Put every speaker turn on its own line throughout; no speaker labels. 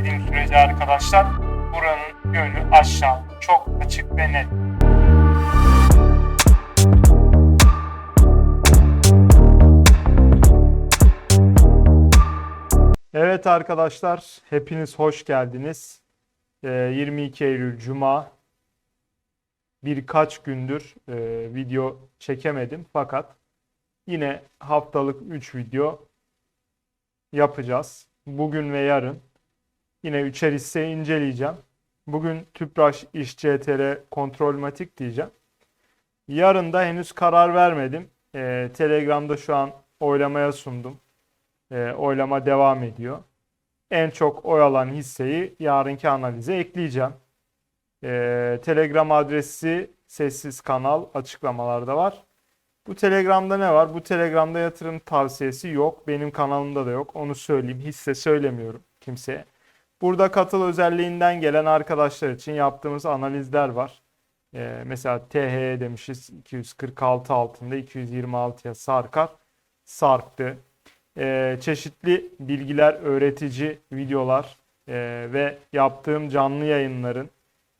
Görmediğim sürece arkadaşlar buranın yönü aşağı. Çok açık ve net. Evet arkadaşlar, hepiniz hoş geldiniz. Ee, 22 Eylül Cuma. Birkaç gündür e, video çekemedim fakat yine haftalık 3 video yapacağız. Bugün ve yarın yine üçer hisse inceleyeceğim. Bugün Tüpraş İş CTR Kontrolmatik diyeceğim. Yarın da henüz karar vermedim. Ee, Telegram'da şu an oylamaya sundum. Ee, oylama devam ediyor. En çok oy alan hisseyi yarınki analize ekleyeceğim. Ee, Telegram adresi sessiz kanal açıklamalarda var. Bu Telegram'da ne var? Bu Telegram'da yatırım tavsiyesi yok. Benim kanalımda da yok. Onu söyleyeyim. Hisse söylemiyorum kimseye. Burada katıl özelliğinden gelen arkadaşlar için yaptığımız analizler var. Ee, mesela TH demişiz 246 altında 226'ya sarkar. Sarktı. Ee, çeşitli bilgiler, öğretici videolar e, ve yaptığım canlı yayınların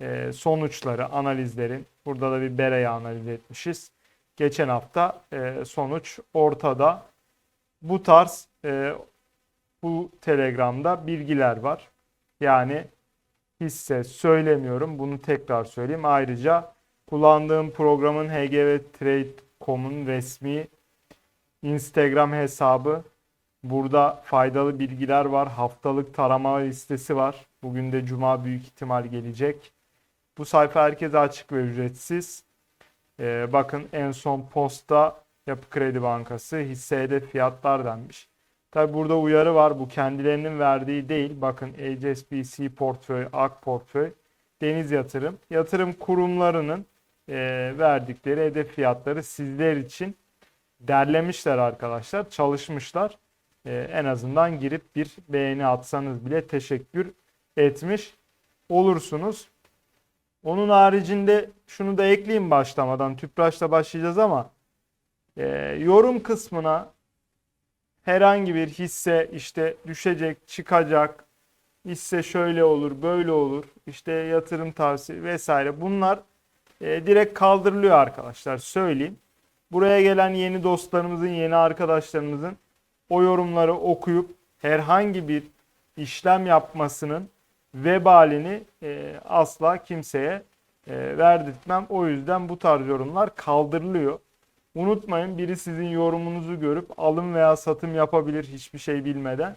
e, sonuçları, analizlerin. Burada da bir Bere'yi analiz etmişiz. Geçen hafta e, sonuç ortada. Bu tarz e, bu Telegram'da bilgiler var. Yani hisse söylemiyorum. Bunu tekrar söyleyeyim. Ayrıca kullandığım programın HGV Trade.com'un resmi Instagram hesabı. Burada faydalı bilgiler var. Haftalık tarama listesi var. Bugün de cuma büyük ihtimal gelecek. Bu sayfa herkese açık ve ücretsiz. Ee, bakın en son posta Yapı Kredi Bankası hisse hedef fiyatlar denmiş. Tabi burada uyarı var. Bu kendilerinin verdiği değil. Bakın HSBC portföy, AK portföy, Deniz Yatırım. Yatırım kurumlarının e, verdikleri hedef fiyatları sizler için derlemişler arkadaşlar. Çalışmışlar. E, en azından girip bir beğeni atsanız bile teşekkür etmiş olursunuz. Onun haricinde şunu da ekleyeyim başlamadan. Tüpraş'la başlayacağız ama e, yorum kısmına herhangi bir hisse işte düşecek, çıkacak, hisse şöyle olur, böyle olur, işte yatırım tavsiye vesaire bunlar e, direkt kaldırılıyor arkadaşlar söyleyeyim. Buraya gelen yeni dostlarımızın, yeni arkadaşlarımızın o yorumları okuyup herhangi bir işlem yapmasının vebalini e, asla kimseye e, verdirtmem. O yüzden bu tarz yorumlar kaldırılıyor. Unutmayın biri sizin yorumunuzu görüp alım veya satım yapabilir hiçbir şey bilmeden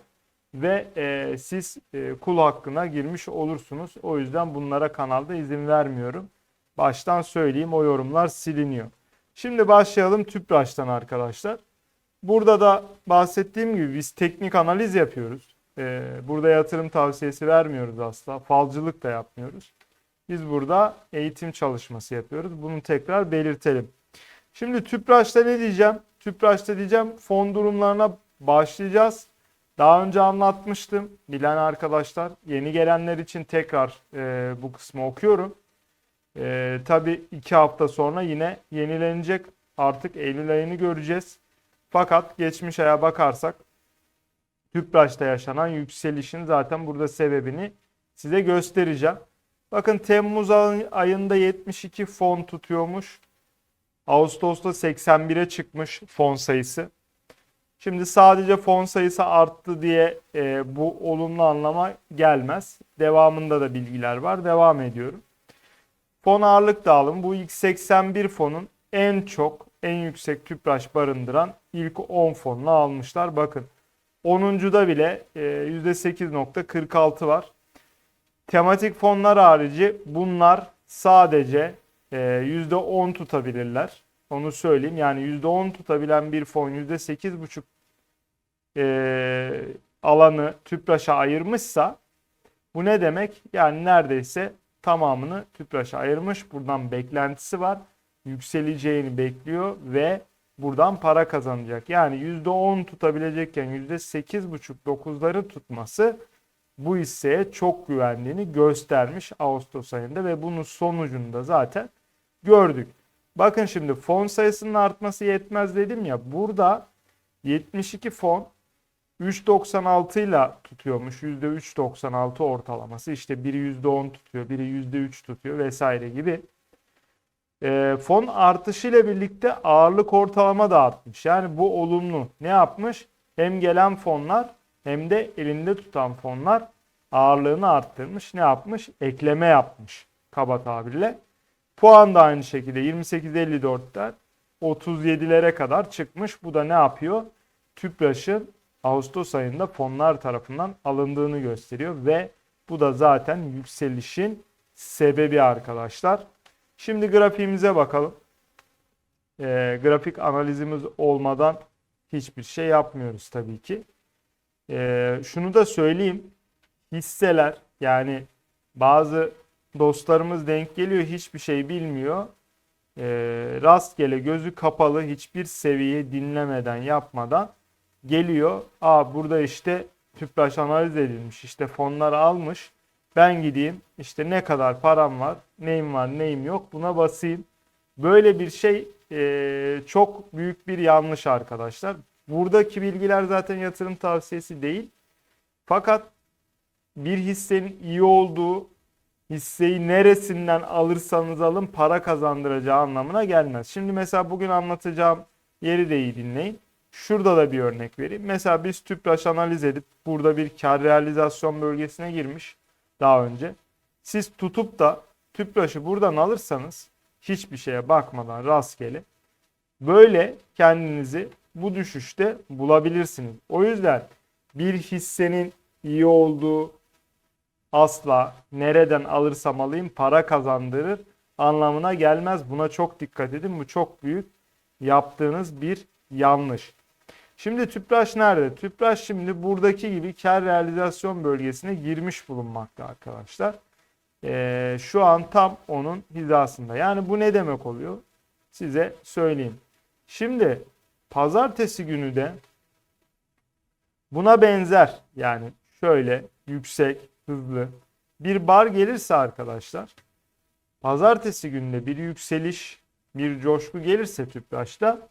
ve e, siz e, kul hakkına girmiş olursunuz. O yüzden bunlara kanalda izin vermiyorum. Baştan söyleyeyim o yorumlar siliniyor. Şimdi başlayalım Tüpraş'tan arkadaşlar. Burada da bahsettiğim gibi biz teknik analiz yapıyoruz. Ee, burada yatırım tavsiyesi vermiyoruz asla. Falcılık da yapmıyoruz. Biz burada eğitim çalışması yapıyoruz. Bunu tekrar belirtelim. Şimdi Tüpraş'ta ne diyeceğim? Tüpraş'ta diyeceğim fon durumlarına başlayacağız. Daha önce anlatmıştım. Bilen arkadaşlar yeni gelenler için tekrar e, bu kısmı okuyorum. E, tabii iki hafta sonra yine yenilenecek. Artık Eylül ayını göreceğiz. Fakat geçmiş aya bakarsak Tüpraş'ta yaşanan yükselişin zaten burada sebebini size göstereceğim. Bakın Temmuz ayında 72 fon tutuyormuş. Ağustos'ta 81'e çıkmış fon sayısı. Şimdi sadece fon sayısı arttı diye e, bu olumlu anlama gelmez. Devamında da bilgiler var. Devam ediyorum. Fon ağırlık dağılımı bu X81 fonun en çok en yüksek tüpraş barındıran ilk 10 fonunu almışlar. Bakın 10'uncuda bile e, %8.46 var. Tematik fonlar harici bunlar sadece %10 tutabilirler. Onu söyleyeyim. Yani %10 tutabilen bir fon %8.5 e, alanı TÜPRAŞ'a ayırmışsa bu ne demek? Yani neredeyse tamamını TÜPRAŞ'a ayırmış. Buradan beklentisi var. Yükseleceğini bekliyor ve buradan para kazanacak. Yani %10 tutabilecekken %8,5-9'ları tutması bu hisseye çok güvendiğini göstermiş Ağustos ayında ve bunun sonucunda zaten gördük. Bakın şimdi fon sayısının artması yetmez dedim ya. Burada 72 fon 3.96 ile tutuyormuş. %3.96 ortalaması. İşte biri %10 tutuyor, biri %3 tutuyor vesaire gibi. E, fon artışıyla birlikte ağırlık ortalama da artmış. Yani bu olumlu. Ne yapmış? Hem gelen fonlar hem de elinde tutan fonlar ağırlığını arttırmış. Ne yapmış? Ekleme yapmış kaba tabirle. Puan da aynı şekilde 28.54'ten 37'lere kadar çıkmış. Bu da ne yapıyor? TÜPRAŞ'ın Ağustos ayında fonlar tarafından alındığını gösteriyor ve bu da zaten yükselişin sebebi arkadaşlar. Şimdi grafiğimize bakalım. Ee, grafik analizimiz olmadan hiçbir şey yapmıyoruz tabii ki. Ee, şunu da söyleyeyim. Hisseler yani bazı dostlarımız denk geliyor hiçbir şey bilmiyor. Ee, rastgele gözü kapalı hiçbir seviye dinlemeden yapmadan geliyor. Aa burada işte tüpraş analiz edilmiş. işte fonlar almış. Ben gideyim işte ne kadar param var, neyim var, neyim yok buna basayım. Böyle bir şey e, çok büyük bir yanlış arkadaşlar. Buradaki bilgiler zaten yatırım tavsiyesi değil. Fakat bir hissenin iyi olduğu hisseyi neresinden alırsanız alın para kazandıracağı anlamına gelmez. Şimdi mesela bugün anlatacağım yeri de iyi dinleyin. Şurada da bir örnek vereyim. Mesela biz tüpraş analiz edip burada bir kar realizasyon bölgesine girmiş daha önce. Siz tutup da tüpraşı buradan alırsanız hiçbir şeye bakmadan rastgele böyle kendinizi bu düşüşte bulabilirsiniz. O yüzden bir hissenin iyi olduğu asla nereden alırsam alayım para kazandırır anlamına gelmez. Buna çok dikkat edin. Bu çok büyük yaptığınız bir yanlış. Şimdi tüpraş nerede? Tüpraş şimdi buradaki gibi kar realizasyon bölgesine girmiş bulunmakta arkadaşlar. Ee, şu an tam onun hizasında. Yani bu ne demek oluyor? Size söyleyeyim. Şimdi pazartesi günü de buna benzer yani şöyle yüksek, hızlı bir bar gelirse arkadaşlar pazartesi günde bir yükseliş, bir coşku gelirse tüpraşta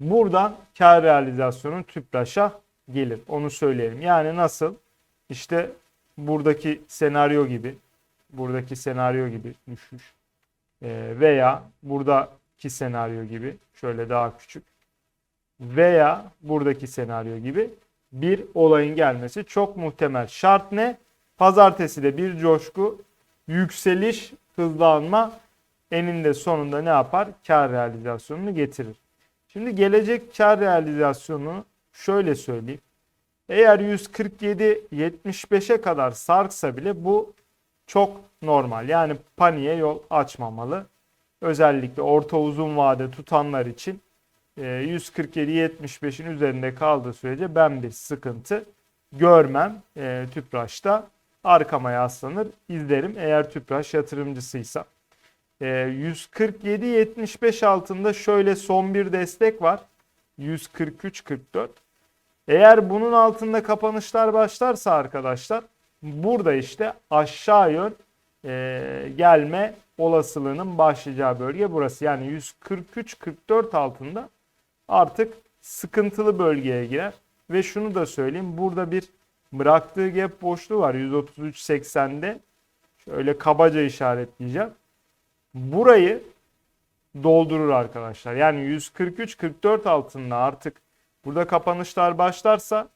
Buradan kar realizasyonu tüpraşa gelir. Onu söyleyelim. Yani nasıl? İşte buradaki senaryo gibi, buradaki senaryo gibi düşüş ee, veya buradaki senaryo gibi şöyle daha küçük veya buradaki senaryo gibi bir olayın gelmesi çok muhtemel. Şart ne? Pazartesi de bir coşku, yükseliş, hızlanma eninde sonunda ne yapar? Kar realizasyonunu getirir. Şimdi gelecek kar realizasyonu şöyle söyleyeyim. Eğer 147-75'e kadar sarksa bile bu çok normal. Yani paniğe yol açmamalı. Özellikle orta uzun vade tutanlar için 147-75'in e, üzerinde kaldığı sürece ben bir sıkıntı görmem e, Tüpraş'ta. Arkama yaslanır izlerim eğer Tüpraş yatırımcısıysa. 147-75 ee, altında şöyle son bir destek var. 143-44. Eğer bunun altında kapanışlar başlarsa arkadaşlar burada işte aşağı yön e, gelme olasılığının başlayacağı bölge burası. Yani 143-44 altında artık sıkıntılı bölgeye girer. Ve şunu da söyleyeyim burada bir bıraktığı gap boşluğu var 133.80'de. Şöyle kabaca işaretleyeceğim burayı doldurur arkadaşlar. Yani 143-44 altında artık burada kapanışlar başlarsa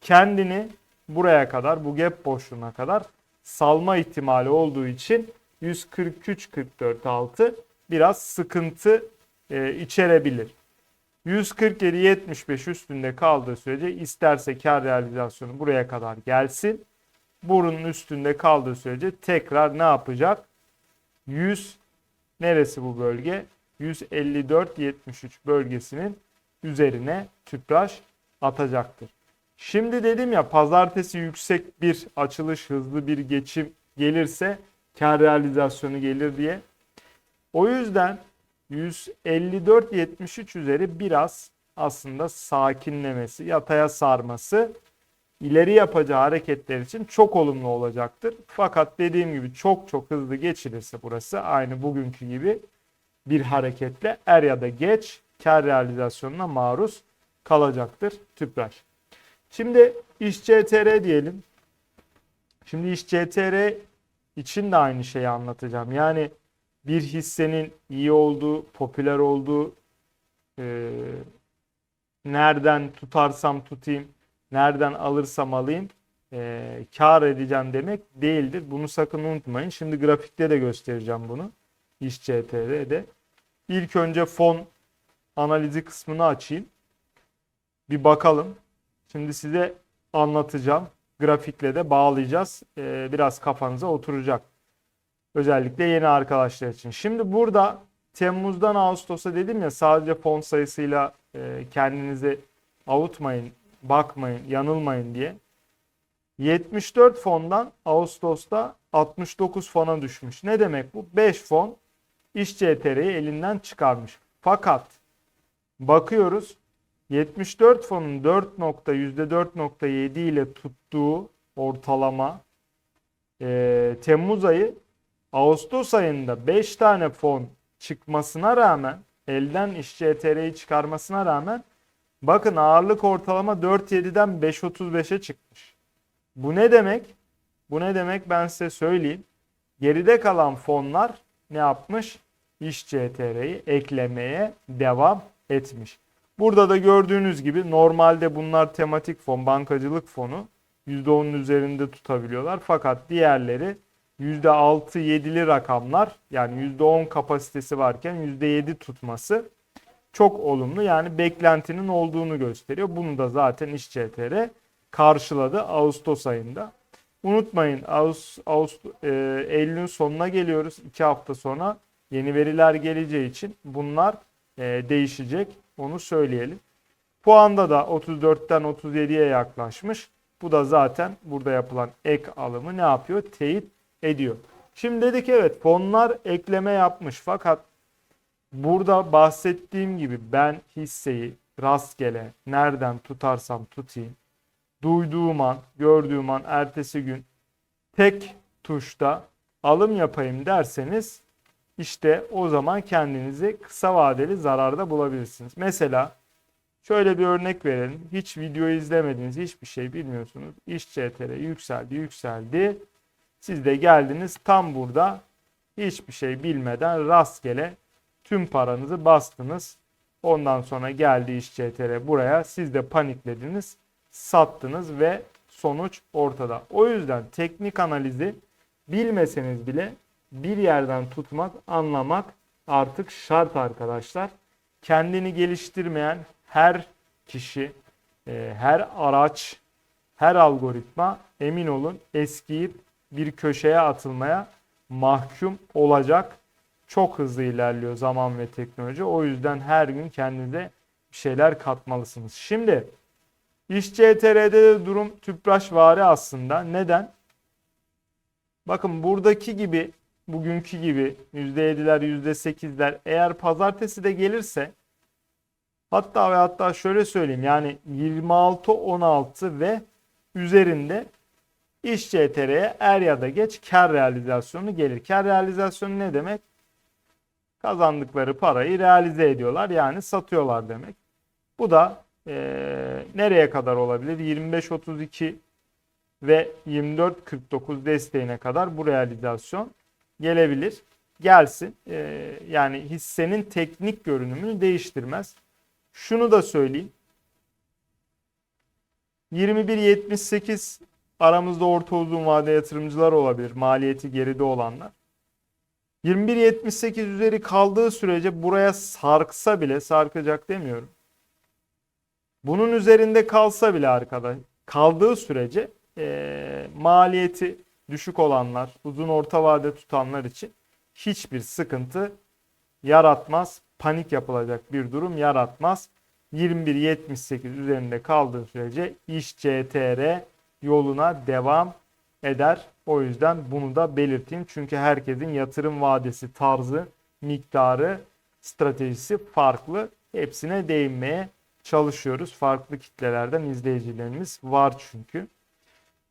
kendini buraya kadar bu gap boşluğuna kadar salma ihtimali olduğu için 143-44 altı biraz sıkıntı e, içerebilir. 147-75 üstünde kaldığı sürece isterse kar realizasyonu buraya kadar gelsin. Burunun üstünde kaldığı sürece tekrar ne yapacak? 100 Neresi bu bölge? 154-73 bölgesinin üzerine tüpraş atacaktır. Şimdi dedim ya pazartesi yüksek bir açılış, hızlı bir geçim gelirse kar realizasyonu gelir diye. O yüzden 154.73 üzeri biraz aslında sakinlemesi, yataya sarması ileri yapacağı hareketler için çok olumlu olacaktır. Fakat dediğim gibi çok çok hızlı geçilirse burası aynı bugünkü gibi bir hareketle er ya da geç kar realizasyonuna maruz kalacaktır Tüpraş. Şimdi iş CTR diyelim. Şimdi iş CTR için de aynı şeyi anlatacağım. Yani bir hissenin iyi olduğu, popüler olduğu, e, nereden tutarsam tutayım, nereden alırsam alayım e, kar edeceğim demek değildir. Bunu sakın unutmayın. Şimdi grafikte de göstereceğim bunu. İş. İlk önce fon analizi kısmını açayım. Bir bakalım. Şimdi size anlatacağım. Grafikle de bağlayacağız. Ee, biraz kafanıza oturacak. Özellikle yeni arkadaşlar için. Şimdi burada Temmuz'dan Ağustos'a dedim ya sadece fon sayısıyla e, kendinizi avutmayın, bakmayın, yanılmayın diye. 74 fondan Ağustos'ta 69 fona düşmüş. Ne demek bu? 5 fon iş CTR'yi elinden çıkarmış. Fakat bakıyoruz 74 fonun 4 nokta %4.7 ile tuttuğu ortalama e, Temmuz ayı Ağustos ayında 5 tane fon çıkmasına rağmen elden iş CTR'yi çıkarmasına rağmen bakın ağırlık ortalama 4.7'den 5.35'e çıkmış. Bu ne demek? Bu ne demek ben size söyleyeyim. Geride kalan fonlar ne yapmış? İş CTR'yi eklemeye devam etmiş. Burada da gördüğünüz gibi normalde bunlar tematik fon, bankacılık fonu %10'un üzerinde tutabiliyorlar. Fakat diğerleri %6-7'li rakamlar yani %10 kapasitesi varken %7 tutması çok olumlu. Yani beklentinin olduğunu gösteriyor. Bunu da zaten iş CTR karşıladı Ağustos ayında. Unutmayın Ağustos, Ağustos e, Eylül'ün sonuna geliyoruz. 2 hafta sonra yeni veriler geleceği için bunlar e, değişecek. Onu söyleyelim. Puanda da 34'ten 37'ye yaklaşmış. Bu da zaten burada yapılan ek alımı ne yapıyor? Teyit ediyor. Şimdi dedik evet fonlar ekleme yapmış fakat burada bahsettiğim gibi ben hisseyi rastgele nereden tutarsam tutayım duyduğum an, gördüğüm an ertesi gün tek tuşta alım yapayım derseniz işte o zaman kendinizi kısa vadeli zararda bulabilirsiniz. Mesela şöyle bir örnek verelim. Hiç video izlemediniz, hiçbir şey bilmiyorsunuz. İş CTR yükseldi, yükseldi. Siz de geldiniz tam burada hiçbir şey bilmeden rastgele tüm paranızı bastınız. Ondan sonra geldi iş CTR buraya. Siz de paniklediniz, sattınız ve sonuç ortada. O yüzden teknik analizi bilmeseniz bile bir yerden tutmak, anlamak artık şart arkadaşlar. Kendini geliştirmeyen her kişi, e, her araç, her algoritma emin olun eskiyip bir köşeye atılmaya mahkum olacak. Çok hızlı ilerliyor zaman ve teknoloji. O yüzden her gün kendinize bir şeyler katmalısınız. Şimdi iş CTR'de de durum tüpraş vari aslında. Neden? Bakın buradaki gibi bugünkü gibi %7'ler %8'ler eğer pazartesi de gelirse hatta ve hatta şöyle söyleyeyim yani 26-16 ve üzerinde iş CTR'ye er ya da geç kar realizasyonu gelir. Kar realizasyonu ne demek? Kazandıkları parayı realize ediyorlar yani satıyorlar demek. Bu da e, nereye kadar olabilir? 25-32 ve 24-49 desteğine kadar bu realizasyon gelebilir. Gelsin. Ee, yani hissenin teknik görünümünü değiştirmez. Şunu da söyleyeyim. 21.78 aramızda orta uzun vade yatırımcılar olabilir. Maliyeti geride olanlar. 21.78 üzeri kaldığı sürece buraya sarksa bile sarkacak demiyorum. Bunun üzerinde kalsa bile arkadaş kaldığı sürece e, maliyeti düşük olanlar, uzun orta vade tutanlar için hiçbir sıkıntı yaratmaz. Panik yapılacak bir durum yaratmaz. 21.78 üzerinde kaldığı sürece iş CTR yoluna devam eder. O yüzden bunu da belirteyim. Çünkü herkesin yatırım vadesi, tarzı, miktarı, stratejisi farklı. Hepsine değinmeye çalışıyoruz. Farklı kitlelerden izleyicilerimiz var çünkü.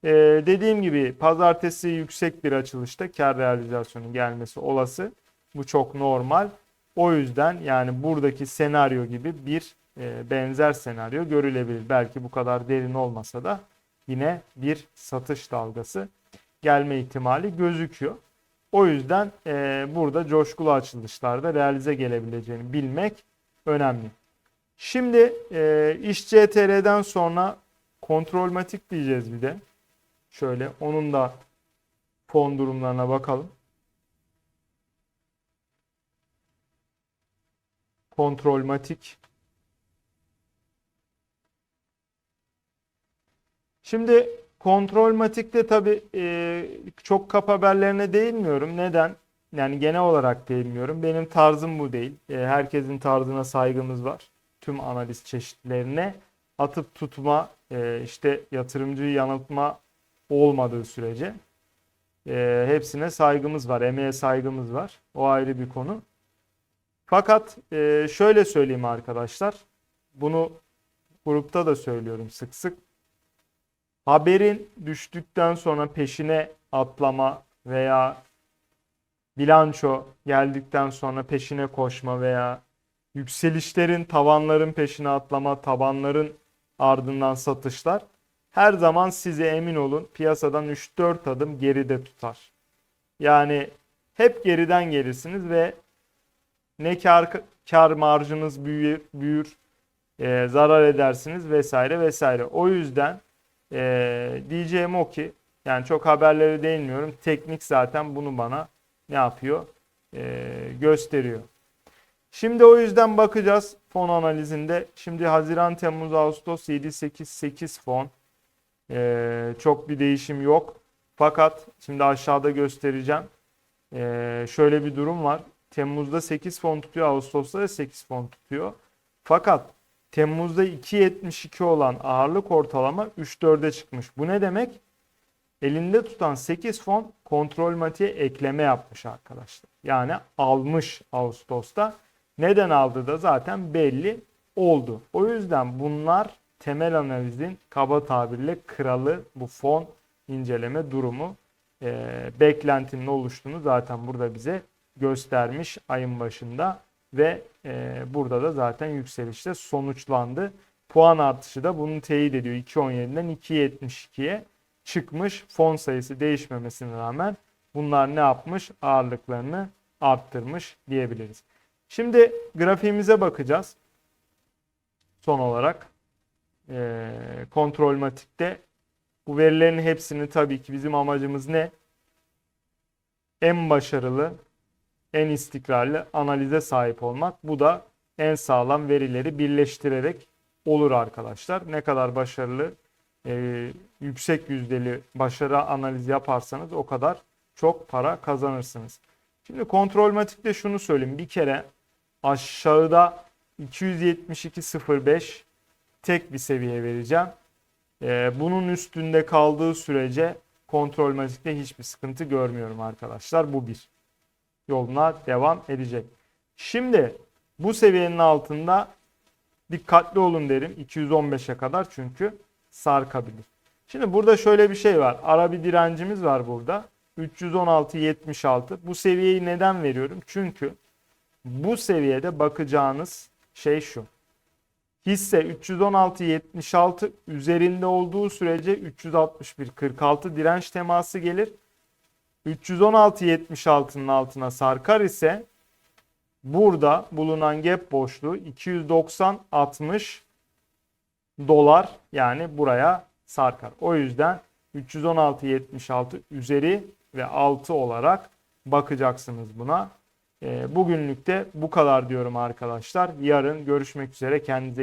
Ee, dediğim gibi pazartesi yüksek bir açılışta kar realizasyonu gelmesi olası. Bu çok normal. O yüzden yani buradaki senaryo gibi bir e, benzer senaryo görülebilir. Belki bu kadar derin olmasa da yine bir satış dalgası gelme ihtimali gözüküyor. O yüzden e, burada coşkulu açılışlarda realize gelebileceğini bilmek önemli. Şimdi e, iş CTR'den sonra kontrolmatik diyeceğiz bir de. Şöyle onun da fon durumlarına bakalım. Kontrolmatik. Şimdi kontrolmatikte tabii e, çok kap haberlerine değinmiyorum. Neden? Yani genel olarak değinmiyorum. Benim tarzım bu değil. E, herkesin tarzına saygımız var. Tüm analiz çeşitlerine atıp tutma, e, işte yatırımcıyı yanıltma olmadığı sürece e, hepsine saygımız var, emeğe saygımız var. O ayrı bir konu. Fakat e, şöyle söyleyeyim arkadaşlar, bunu grupta da söylüyorum sık sık. Haberin düştükten sonra peşine atlama veya bilanço geldikten sonra peşine koşma veya yükselişlerin, tavanların peşine atlama, tabanların ardından satışlar her zaman size emin olun piyasadan 3-4 adım geride tutar. Yani hep geriden gelirsiniz ve ne kar kar marjınız büyür, büyür e, zarar edersiniz vesaire vesaire. O yüzden e, diyeceğim o ki yani çok haberlere değinmiyorum. Teknik zaten bunu bana ne yapıyor? E, gösteriyor. Şimdi o yüzden bakacağız fon analizinde. Şimdi Haziran, Temmuz, Ağustos 7-8-8 fon. Ee, çok bir değişim yok. Fakat şimdi aşağıda göstereceğim. Ee, şöyle bir durum var. Temmuz'da 8 fon tutuyor, Ağustos'ta da 8 fon tutuyor. Fakat Temmuz'da 2.72 olan ağırlık ortalama 3.4'e çıkmış. Bu ne demek? Elinde tutan 8 fon kontrol matiğe ekleme yapmış arkadaşlar. Yani almış Ağustos'ta. Neden aldı da zaten belli oldu. O yüzden bunlar temel analizin kaba tabirle kralı bu fon inceleme durumu. E, beklentinin oluştuğunu zaten burada bize göstermiş ayın başında ve e, burada da zaten yükselişte sonuçlandı. Puan artışı da bunu teyit ediyor. 2.17'den 2.72'ye çıkmış. Fon sayısı değişmemesine rağmen bunlar ne yapmış? Ağırlıklarını arttırmış diyebiliriz. Şimdi grafiğimize bakacağız. Son olarak e, kontrolmatikte bu verilerin hepsini tabii ki bizim amacımız ne? En başarılı, en istikrarlı analize sahip olmak. Bu da en sağlam verileri birleştirerek olur arkadaşlar. Ne kadar başarılı, e, yüksek yüzdeli başarı analiz yaparsanız o kadar çok para kazanırsınız. Şimdi kontrolmatikte şunu söyleyeyim. Bir kere aşağıda 272.05 tek bir seviye vereceğim. Ee, bunun üstünde kaldığı sürece kontrol magikte hiçbir sıkıntı görmüyorum arkadaşlar. Bu bir. Yoluna devam edecek. Şimdi bu seviyenin altında dikkatli olun derim. 215'e kadar çünkü sarkabilir. Şimdi burada şöyle bir şey var. Ara bir direncimiz var burada. 316.76. Bu seviyeyi neden veriyorum? Çünkü bu seviyede bakacağınız şey şu. Hisse 316.76 üzerinde olduğu sürece 361.46 direnç teması gelir. 316.76'nın altına sarkar ise burada bulunan gap boşluğu 290.60 dolar yani buraya sarkar. O yüzden 316.76 üzeri ve altı olarak bakacaksınız buna. Bugünlük de bu kadar diyorum arkadaşlar. Yarın görüşmek üzere. Kendinize